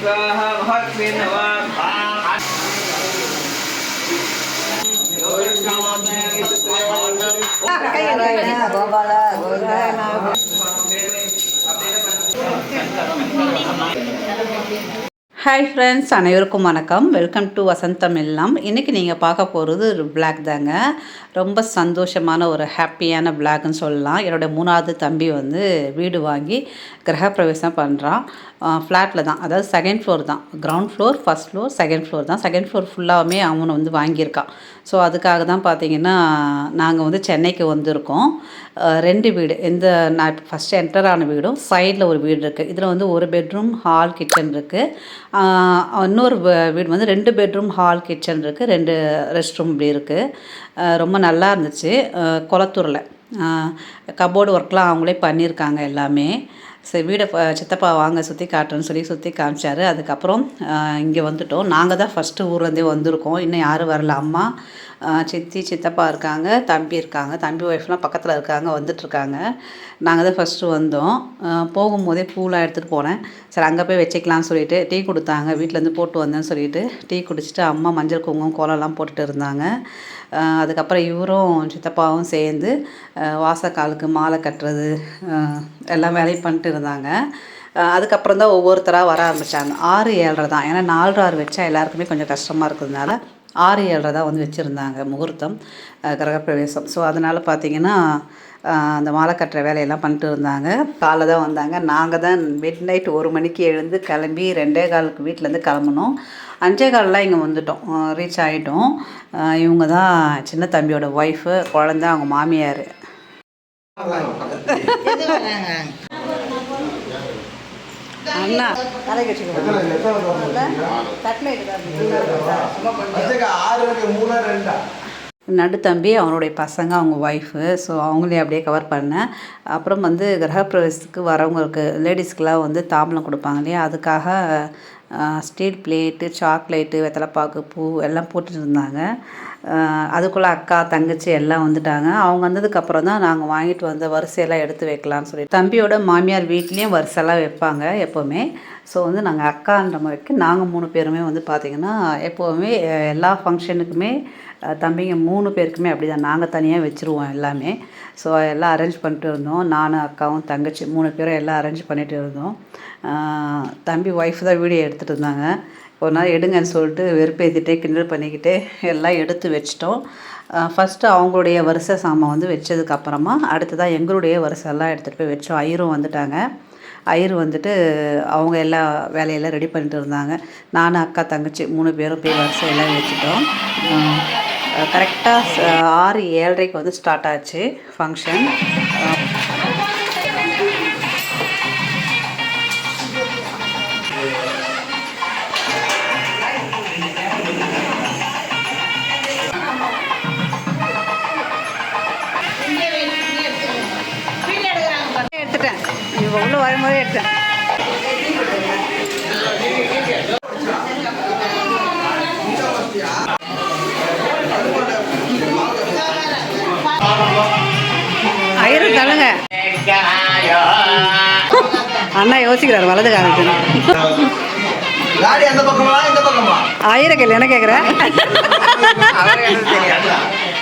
啥？好吃吗？好吃。牛肉干？ஹாய் friends அனைவருக்கும் வணக்கம். Welcome to வசந்தம் எல்லாம். இன்றைக்கி நீங்கள் பார்க்க போகிறது ஒரு பிளாக் தாங்க. ரொம்ப சந்தோஷமான ஒரு ஹாப்பியான பிளாக்னு சொல்லலாம். என்னோடய மூணாவது தம்பி வந்து வீடு வாங்கி கிரகப்பிரவேசம் பண்ணுறான் ஃப்ளாட்டில் தான். அதாவது செகண்ட் ஃப்ளோர் தான். Ground floor first floor second floor தான். செகண்ட் ஃப்ளோர் ஃபுல்லாகவுமே அவனை வந்து வாங்கியிருக்கான். ஸோ அதுக்காக தான் பார்த்தீங்கன்னா நாங்கள் வந்து சென்னைக்கு வந்திருக்கோம். ரெண்டு வீடு. இந்த நான் இப்போ ஃபஸ்ட்டு என்டர் ஆன வீடும் சைடில் ஒரு வீடு இருக்குது இதில் வந்து ஒரு பெட்ரூம் ஹால் கிச்சன் இருக்குது இன்னொரு வீடு வந்து ரெண்டு பெட்ரூம் ஹால் கிச்சன் இருக்குது ரெண்டு ரெஸ்ட் ரூம் இப்படி இருக்குது ரொம்ப நல்லா இருந்துச்சு. குளத்தூரில். கபோர்டு ஒர்க்லாம் அவங்களே பண்ணியிருக்காங்க எல்லாமே. சரி வீடை சித்தப்பா வாங்க சுற்றி காட்டுறேன்னு சொல்லி சுற்றி காமிச்சாரு. அதுக்கப்புறம் இங்கே வந்துட்டோம். நாங்கள் தான் ஃபஸ்ட்டு ஊர்லேருந்தே வந்திருக்கோம். இன்னும் யாரும் வரல. அம்மா சித்தி சித்தப்பா இருக்காங்க தம்பி இருக்காங்க தம்பி ஒய்ஃப்லாம் பக்கத்தில் இருக்காங்க வந்துட்டுருக்காங்க. நாங்கள் தான் ஃபஸ்ட்டு வந்தோம். போகும்போதே பூலாம் எடுத்துகிட்டு போனேன். சரி அங்கே போய் வச்சுக்கலாம்னு சொல்லிட்டு டீ கொடுத்தாங்க. வீட்டிலேருந்து போட்டு வந்தேன்னு சொல்லிட்டு டீ குடிச்சிட்டு அம்மா மஞ்சள் குங்குமம் கோலம்லாம் போட்டுட்டு இருந்தாங்க. அதுக்கப்புறம் இவரும் சித்தப்பாவும் சேர்ந்து வாசக்காலுக்கு மாலை கட்டுறது எல்லாம் வேலையும் பண்ணிட்டு இருந்தாங்க. அதுக்கப்புறம் தான் ஒவ்வொருத்தராக வர ஆரம்பித்தாங்க ஆறு ஏழரை தான். ஏன்னா நாலு ஆறு வச்சா எல்லாருக்குமே கொஞ்சம் கஷ்டமாக இருக்கிறதுனால ஆறு ஏழரை தான் வந்து வச்சுருந்தாங்க முகூர்த்தம் கிரகப்பிரவேசம். ஸோ அதனால் பார்த்தீங்கன்னா அந்த மாலை கட்டுற வேலையெல்லாம் பண்ணிட்டு இருந்தாங்க. காலைல தான் வந்தாங்க. நாங்கள் தான் மிட் நைட் ஒரு மணிக்கு எழுந்து கிளம்பி ரெண்டே காலுக்கு வீட்டிலேருந்து கிளம்புனோம். அஞ்சே காலெலாம் இங்கே வந்துட்டோம். ரீச் ஆகிட்டோம் இவங்க தான் சின்ன தம்பியோட ஒய்ஃபு குழந்த அவங்க மாமியார். அண்ணா. தலை கட்சிக்கணும் நடுத்தம்பி அவனுடைய பசங்க அவங்க ஒய்ஃபு ஸோ அவங்களையும் அப்படியே கவர் பண்ணேன். அப்புறம் வந்து கிரகப்பிரவேசத்துக்கு வரவங்களுக்கு லேடிஸ்க்கெலாம் வந்து தாம்பலம் கொடுப்பாங்க இல்லையா? அதுக்காக ஸ்டீல் பிளேட்டு சாக்லேட்டு வெத்தலைப்பாக்கு பூ எல்லாம் போட்டுட்டு இருந்தாங்க. அதுக்குள்ளே அக்கா தங்கச்சி எல்லாம் வந்துட்டாங்க. அவங்க வந்ததுக்கப்புறம் தான் நாங்கள் வாங்கிட்டு வந்த வரிசையெல்லாம் எடுத்து வைக்கலாம்னு சொல்லி தம்பியோட மாமியார் வீட்லேயும் வரிசையெல்லாம் வைப்பாங்க எப்போவுமே. ஸோ வந்து நாங்கள் அக்கான்ற முறைக்கு நாங்கள் மூணு பேருமே வந்து பார்த்திங்கன்னா எப்போவுமே எல்லா ஃபங்க்ஷனுக்குமே தம்பிங்க மூணு பேருக்குமே அப்படி தான் நாங்கள் தனியாக வச்சுருவோம் எல்லாமே. ஸோ எல்லாம் அரேஞ்ச் பண்ணிட்டு இருந்தோம். நானும் அக்காவும் தங்கச்சி மூணு பேரும் எல்லாம் அரேஞ்ச் பண்ணிட்டு இருந்தோம். தம்பி ஒய்ஃப் தான் வீடியோ எடுத்துகிட்டு இருந்தாங்க. ஒரு நாள் எடுங்கன்னு சொல்லிட்டு வெறுப்பேற்றிட்டே கிண்டல் பண்ணிக்கிட்டே எல்லாம் எடுத்து வச்சிட்டோம். ஃபஸ்ட்டு அவங்களுடைய வரிசை சாமான் வந்து வச்சதுக்கப்புறமா அடுத்ததாக எங்களுடைய வரிசையெல்லாம் எடுத்துகிட்டு போய் வச்சோம். ஐயரும் வந்துட்டாங்க. ஐயர் வந்துட்டு அவங்க எல்லா வேலையெல்லாம் ரெடி பண்ணிட்டு இருந்தாங்க. நானும் அக்கா தங்கச்சி மூணு பேரும் போய் வரிசையெல்லாம் வச்சுட்டோம். கரெக்டாக ஆறு ஏழரைக்கு வந்து ஸ்டார்ட் ஆச்சு ஃபங்க்ஷன் வரும்போதே எடுத்தேன் ஐயரு தள்ளுங்க. அண்ணா யோசிக்கிறார் வலது காலத்து காடி அந்த பக்கமா இந்த பக்கமா? ஆயிர கேள்வி என்ன கேட்குற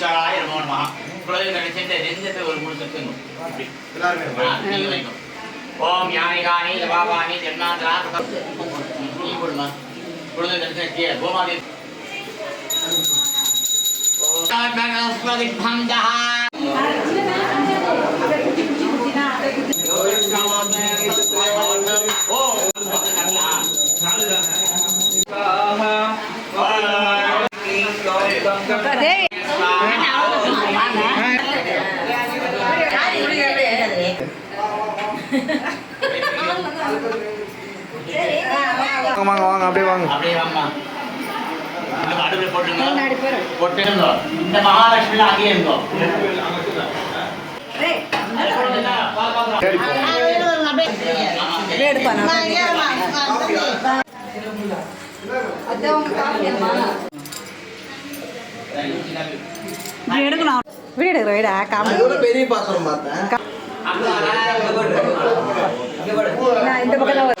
பானுப்பிரியா தான் முனீஸ்வராய நமோ நம குழந்தை நினைச்சிட்டு நெஞ்சத்தை ஒரு முழு கட்டுங்க எல்லாருமே ஆ, நீங்க வைங்க. ஓம் யானி காணி பாபானி ஜென்மாந்திரா நீ கொடுமா கொடுத்த தரிசனத்திய கோமாதி டேய் வாங்க வாங்க வாங்க அப்படியே வாங்க. அப்படியே வாம்மா இந்த மகாலட்சுமி எடுக்கணும். எடுக்கிற வீடா காமெடி பெரிய பாத்திரம் பார்த்தேன். இந்த பக்கம்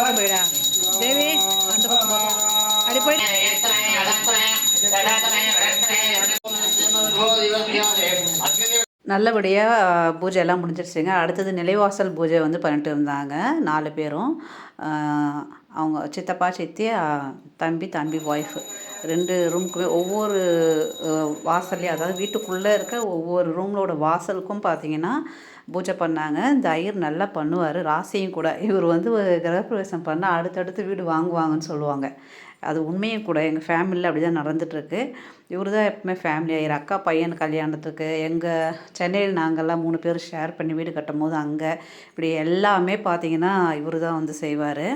போயிடா. தேவி அந்த பக்கம் போயிடு நல்லபடியாக பூஜை எல்லாம் முடிஞ்சிருச்சுங்க. அடுத்தது நிலைவாசல் பூஜை வந்து பண்ணிட்டு இருந்தாங்க நாலு பேரும். அவங்க சித்தப்பா சித்தி தம்பி தம்பி ஒய்ஃபு ரெண்டு ரூமுக்குமே ஒவ்வொரு வாசல்லையும் அதாவது வீட்டுக்குள்ளே இருக்க ஒவ்வொரு ரூம்லோட வாசலுக்கும் பார்த்தீங்கன்னா பூஜை பண்ணாங்க. இந்த ஐயர் நல்லா பண்ணுவார். ராசியும் கூட. இவர் வந்து கிரகப்பிரவேசம் பண்ணால் அடுத்தடுத்து வீடு வாங்குவாங்கன்னு சொல்லுவாங்க. அது உண்மையும் கூட. எங்கள் ஃபேமிலியில் அப்படி தான் நடந்துகிட்ருக்கு இவர் தான் எப்பவுமே ஃபேமிலி ஆயிரு அக்கா பையன் கல்யாணத்துக்கு எங்கள் சென்னையில் நாங்கள்லாம் மூணு பேர் ஷேர் பண்ணி வீடு கட்டும் போது அங்கே இப்படி எல்லாமே பார்த்திங்கன்னா இவர் தான் வந்து செய்வார்.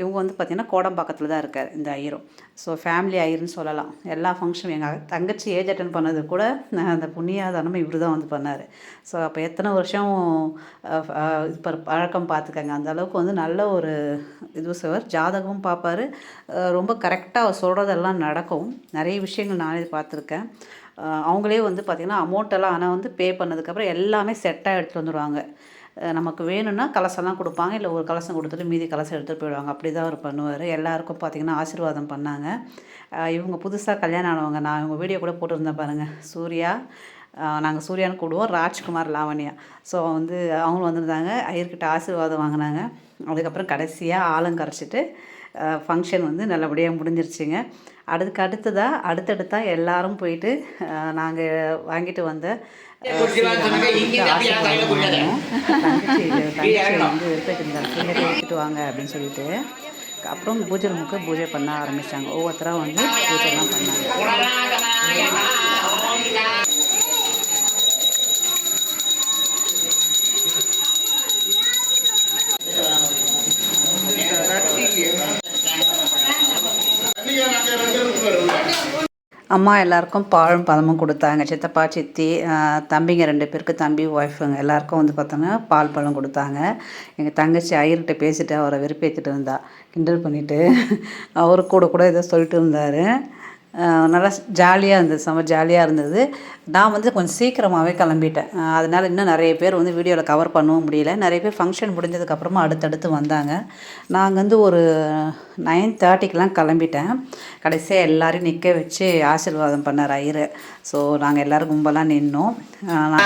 இவங்க வந்து பார்த்திங்கன்னா கோடம்பாக்கத்தில் தான் இருக்கார் இந்த ஐயரும் ஸோ ஃபேமிலி ஐயர்னு சொல்லலாம். எல்லா ஃபங்க்ஷனும் எங்கள் தங்கச்சி ஏஜ் அட்டன் பண்ணது கூட நான் அந்த புண்ணியாதானமும் இவர் தான் வந்து பண்ணார். ஸோ அப்போ எத்தனை வருஷம் இப்போ பழக்கம் பார்த்துக்கங்க அந்த அளவுக்கு வந்து நல்ல ஒரு இது செய்வார் ஜாதகமும் பார்ப்பாரு ரொம்ப கரெக்டாக அவர் சொல்கிறதெல்லாம் நடக்கும். நிறைய விஷயங்கள் நானே பார்த்துருக்கேன் அவங்களே வந்து பார்த்திங்கன்னா அமௌண்ட்டெல்லாம் ஆனால் வந்து பே பண்ணதுக்கப்புறம் எல்லாமே செட்டாக எடுத்துகிட்டு வந்துடுவாங்க நமக்கு வேணும்னா கலசம்லாம் கொடுப்பாங்க. இல்லை ஒரு கலசம் கொடுத்துட்டு மீதி கலசம் எடுத்துகிட்டு போயிடுவாங்க. அப்படி தான் அவர் பண்ணுவார். எல்லாருக்கும் பார்த்திங்கன்னா ஆசீர்வாதம் பண்ணாங்க. இவங்க புதுசாக கல்யாணம் ஆனவங்க. நான் இவங்க வீடியோ கூட போட்டிருந்தேன் பாருங்கள் சூர்யா நாங்கள் சூர்யான்னு கூடுவோம் ராஜ்குமார் லாவண்யா. ஸோ வந்து அவங்களும் வந்திருந்தாங்க. ஐயர்கிட்ட ஆசீர்வாதம் வாங்கினாங்க. அதுக்கப்புறம் கடைசியாக ஆலம் கரைச்சிட்டு ஃபங்க்ஷன் வந்து நல்லபடியாக முடிஞ்சிருச்சுங்க. அதுக்கு அடுத்ததாக அடுத்தடுத்தாக எல்லாரும் போயிட்டு நாங்கள் வாங்கிட்டு வந்த. தங்கச்சி தங்கச்சி வந்து எடுத்துட்டு வாங்க அப்படின்னு சொல்லிட்டு. அப்புறம் பூஜை ரூமுக்கு பூஜை பண்ண ஆரம்பிச்சாங்க. ஒவ்வொருத்தராக வந்து பூஜைலாம் பண்ணாங்க அம்மா எல்லாருக்கும் பாழும் பதமும் கொடுத்தாங்க. சித்தப்பா சித்தி தம்பிங்க ரெண்டு பேருக்கு தம்பி ஒய்ஃபுங்க எல்லாருக்கும் வந்து பார்த்தோன்னா பால் பழம் கொடுத்தாங்க. எங்கள் தங்கச்சி ஐயர்கிட்ட பேசிட்டு அவரை வெறுப்பேற்றிட்டு இருந்தா. கிண்டல் பண்ணிவிட்டு அவர் கூட கூட ஏதோ சொல்லிட்டு இருந்தார். நல்லா ஜாலியாக இருந்தது செம்ம ஜாலியாக இருந்தது. நான் வந்து கொஞ்சம் சீக்கிரமாகவே கிளம்பிட்டேன். அதனால் இன்னும் நிறைய பேர் வந்து வீடியோவில் கவர் பண்ணவும் முடியல. நிறைய பேர் ஃபங்க்ஷன் முடிஞ்சதுக்கப்புறமா அடுத்தடுத்து வந்தாங்க. நாங்கள் வந்து ஒரு நைன் தேர்ட்டிக்கெலாம் கிளம்பிட்டேன். கடைசியாக எல்லாரையும் நிற்க வச்சு ஆசீர்வாதம் பண்ணார் ஐயர் ஸோ நாங்கள் எல்லோரும் கும்பலாக நின்னோம். நான்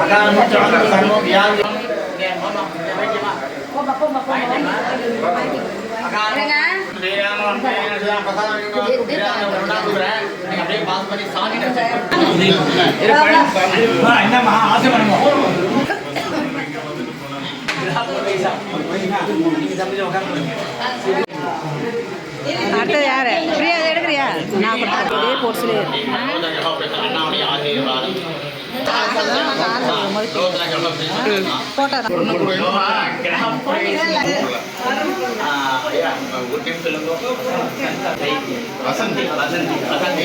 அகால ஆசை பண்ணுவோம் அடுத்தது யாரு? பிரியா எடுக்கிறியா? நான் போர்ஸ்லேயே கொடுத்தேன். இதே போர்ஸ்லேயே அண்ணாவுடைய ஆசீர்வாதம் photo Vasanthi Vasanthi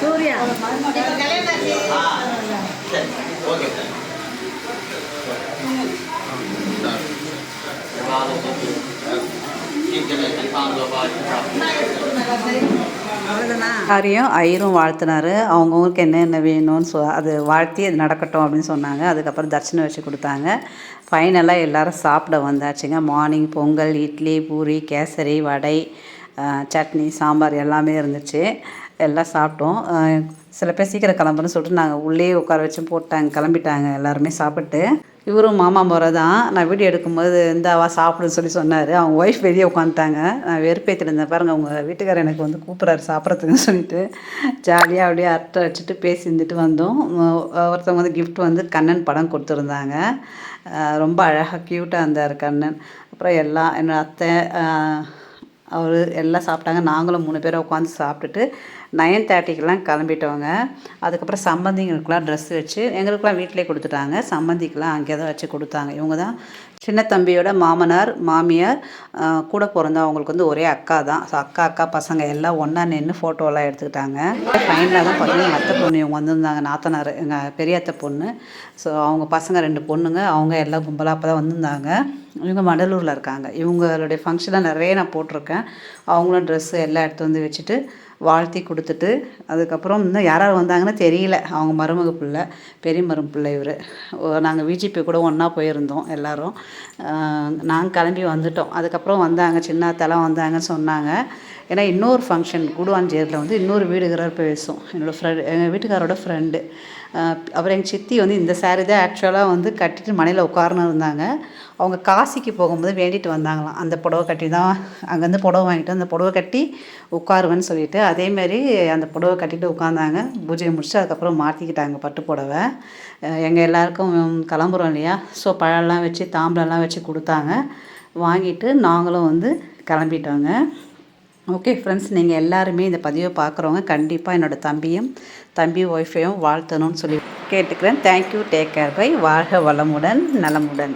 Surya okay sir Thank you. ஹரியும் ஐயரும் வாழ்த்தினாரு. அவங்கவுங்களுக்கு என்னென்ன வேணும்னு சொ அது வாழ்த்தி அது நடக்கட்டும் அப்படின்னு சொன்னாங்க. அதுக்கப்புறம் தட்சணை வச்சு கொடுத்தாங்க. ஃபைனலாக எல்லோரும் சாப்பிட வந்தாச்சுங்க. மார்னிங் பொங்கல் இட்லி பூரி கேசரி வடை சட்னி சாம்பார் எல்லாமே இருந்துச்சு. எல்லாம் சாப்பிட்டோம். சில பேர் சீக்கிரம் கிளம்புன்னு சொல்லிட்டு நாங்கள் உள்ளே உட்கார வச்சு போட்டாங்க. கிளம்பிட்டாங்க எல்லாருமே சாப்பிட்டு. இவரும் மாமா முறை தான் நான் வீடியோ எடுக்கும்போது இந்தாவா சாப்பிடுன்னு சொல்லி சொன்னார். அவங்க ஒய்ஃப் வெளியே உட்காந்துட்டாங்க நான் வெறுப்பேற்றிருந்தேன் இருந்தேன். பாருங்க உங்கள் வீட்டுக்காரர் எனக்கு வந்து கூப்பிட்றாரு சாப்பிட்றதுக்குன்னு சொல்லிட்டு. ஜாலியாக அப்படியே அரட்டை வச்சுட்டு பேசி இருந்துட்டு வந்தோம். ஒருத்தவங்க வந்து கிஃப்ட் வந்து கண்ணன் படம் கொடுத்துருந்தாங்க. ரொம்ப அழகாக க்யூட்டாக இருந்தார் கண்ணன். அப்புறம் எல்லாம் என்னோடய அத்தை அவர் எல்லாம் சாப்பிட்டாங்க. நாங்களும் மூணு பேரும் உட்காந்து சாப்பிட்டுட்டு நயன் தேர்ட்டிக்கெலாம் கிளம்பிட்டோங்க. அதுக்கப்புறம் சம்பந்திங்களுக்குலாம் ட்ரெஸ் வச்சு எங்களுக்கெலாம் வீட்டிலே கொடுத்துட்டாங்க. சம்பந்திக்கெலாம் அங்கே தான் வச்சு கொடுத்தாங்க. இவங்க தான் சின்ன தம்பியோட மாமனார் மாமியார் கூட பிறந்த அவங்களுக்கு வந்து ஒரே அக்கா தான். ஸோ அக்கா அக்கா பசங்க எல்லாம் ஒன்றா நின்று ஃபோட்டோலாம் எடுத்துக்கிட்டாங்க. ஃபைனலாக தான் பார்த்தீங்கன்னா அத்தை பொண்ணு இவங்க வந்திருந்தாங்க நாத்தனார் எங்கள் பெரிய அத்தை பொண்ணு. ஸோ அவங்க பசங்க ரெண்டு பொண்ணுங்க அவங்க எல்லாம் கும்பலாக அப்போ தான் வந்திருந்தாங்க. இவங்க மடலூரில் இருக்காங்க. இவங்களுடைய ஃபங்க்ஷனாக நிறைய நான் போட்டிருக்கேன். அவங்களும் ட்ரெஸ்ஸு எல்லாம் எடுத்து வந்து வச்சுட்டு வாழ்த்தி கொடுத்துட்டு அதுக்கப்புறம் இன்னும் யார் யார் வந்தாங்கன்னு தெரியல அவங்க மருமக பிள்ளை பெரிய மரும பிள்ளை இவர். நாங்கள் விஜிபி கூட ஒன்றா போயிருந்தோம் எல்லோரும். நாங்கள் கிளம்பி வந்துட்டோம். அதுக்கப்புறம் வந்தாங்க சின்னத்தெல்லாம் வந்தாங்கன்னு சொன்னாங்க. ஏன்னா இன்னொரு ஃபங்க்ஷன் கூடுவாஞ்சேரியில் வந்து இன்னொரு வீடுகிறார் பேசும். என்னோடய ஃப்ரெண்ட் எங்கள் வீட்டுக்காரோட ஃப்ரெண்டு அப்புறம் எங்கள் சித்தி வந்து இந்த saree தான் ஆக்சுவலாக வந்து கட்டிட்டு மனையில் உட்கார்னு இருந்தாங்க. அவங்க காசிக்கு போகும்போது வேண்டிட்டு வந்தாங்களாம். அந்த புடவை கட்டி தான் அங்கேருந்து புடவை வாங்கிட்டு அந்த புடவை கட்டி உட்காருவேன்னு சொல்லிட்டு அதேமாரி அந்த புடவை கட்டிட்டு உட்காந்தாங்க பூஜையை முடிச்சு அதுக்கப்புறம் மாற்றிக்கிட்டாங்க பட்டு புடவை. எங்கள் எல்லாருக்கும் கிளம்புறோம் இல்லையா? ஸோ பழம்லாம் வச்சு தாம்பழம்லாம் வச்சு கொடுத்தாங்க. வாங்கிட்டு நாங்களும் வந்து கிளம்பிட்டோங்க. ஓகே ஃப்ரெண்ட்ஸ் நீங்கள் எல்லாருமே இந்த பதிவை பார்க்குறவங்க கண்டிப்பாக என்னோடய தம்பியும் தம்பி ஒய்ஃபையும் வாழ்த்தணும்னு சொல்லி கேட்டுக்கிறேன். தேங்க்யூ டேக் கேர் பை வாழ்க வளமுடன் நலமுடன்.